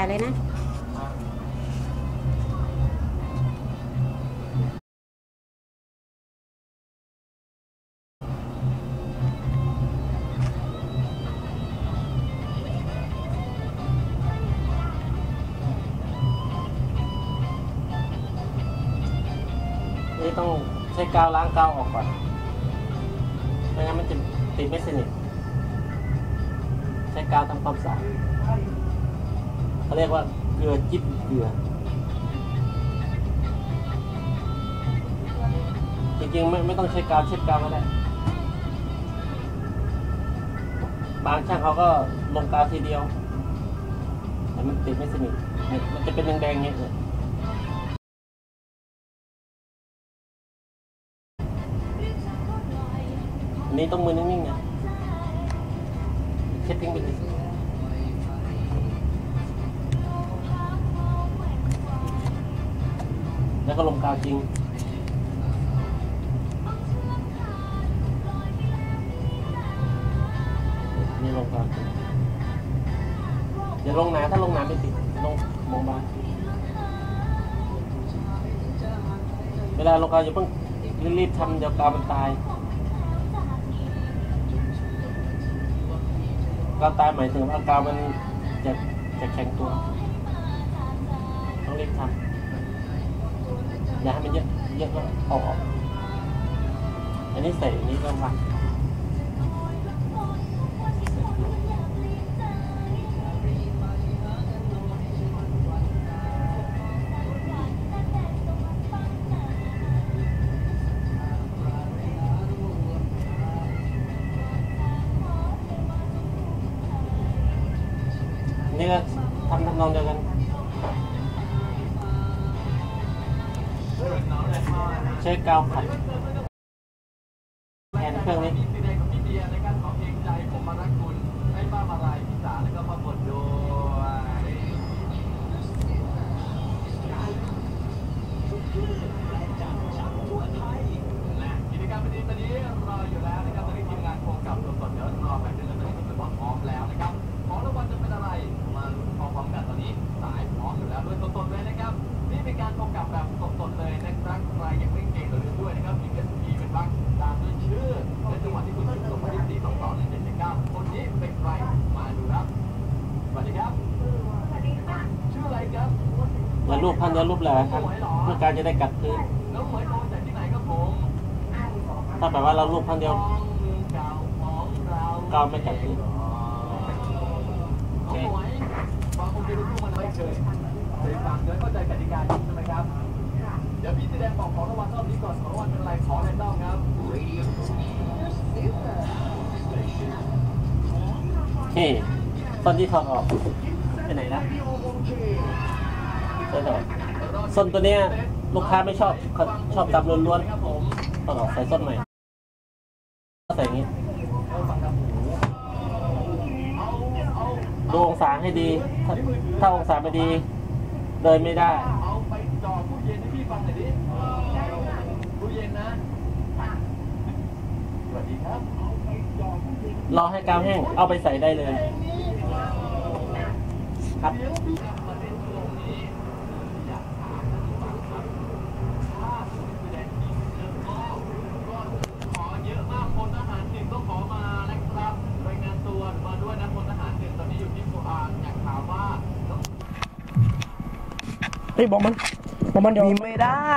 ส่เลยนะนี่ต้องใช้กาวล้างกาวออกก่อนไม่งั้นมันจะติดไม่สนิท ใช้กาวทำความสะอาด เขาเรียกว่าเกลือจิ้มเกลือจริงๆไม่ไม่ต้องใช้กาวเช็ดกาวก็ได้บางช่างเขาก็ลงกาวทีเดียวแต่มันติดไม่สนิทมันจะเป็นแดงๆอย่างเงี้ยเลยอันนี้ต้องมือนิ่งๆนะเช็ดทิ้งไปเลย แล้วก็ลงกาวจริงนี่ลงกาวจริงอย่าลงหนาถ้าลงหนาไม่ติดลงมองบางเวลาลงกาวอย่าเพิ่งรีบๆทำเดี๋ยวกาวมันตายกาวตายหมายถึงว่ากาวมันจะจะแข็งตัวต้องรีบทำ อย่าให้มันเยอะเยอะแล้วเอาออก อันนี้ใส่อันนี้ก็วางนี่ก็ทำทำนองเดียวกัน ใช้กาวขัดแทนเครื่องนี้ แล้วรูปพันแล้วรูปแหล่ครับ เพื่อการจะได้กัดพื้นถ้าแบบว่าเรารูปพันเดียวกาวไม่กัดพื้นโอเคเดี๋ยวพี่แสดงบอกของรางวัลรอบนี้ก่อนของรางวัลเป็นอะไรขอแรนดอมครับเฮ้ส้นที่ถอดออกไปไหนนะ ส้นออกส้นตัวเนี้ยลูกค้าไม่ชอบเขาชอบดำล้วนครับผมๆถอดออกใส่ส้นใหม่ใส่อย่างนี้ดูองศาให้ดีถ้าถ้าองศาไม่ดี เดินไม่ได้รอให้กาวแห้ง เอาไปใส่ได้เลย ครับ ขอเยอะมากพลทหารหนึ่งก็ขอมานะครับรายงานตัวมาด้วยนะพลทหารหนึ่งตอนนี้อยู่ที่สุพรรณอยากถามว่า เฮ้ยบอกมันบอกมันเดี๋ยว มีไม่ได้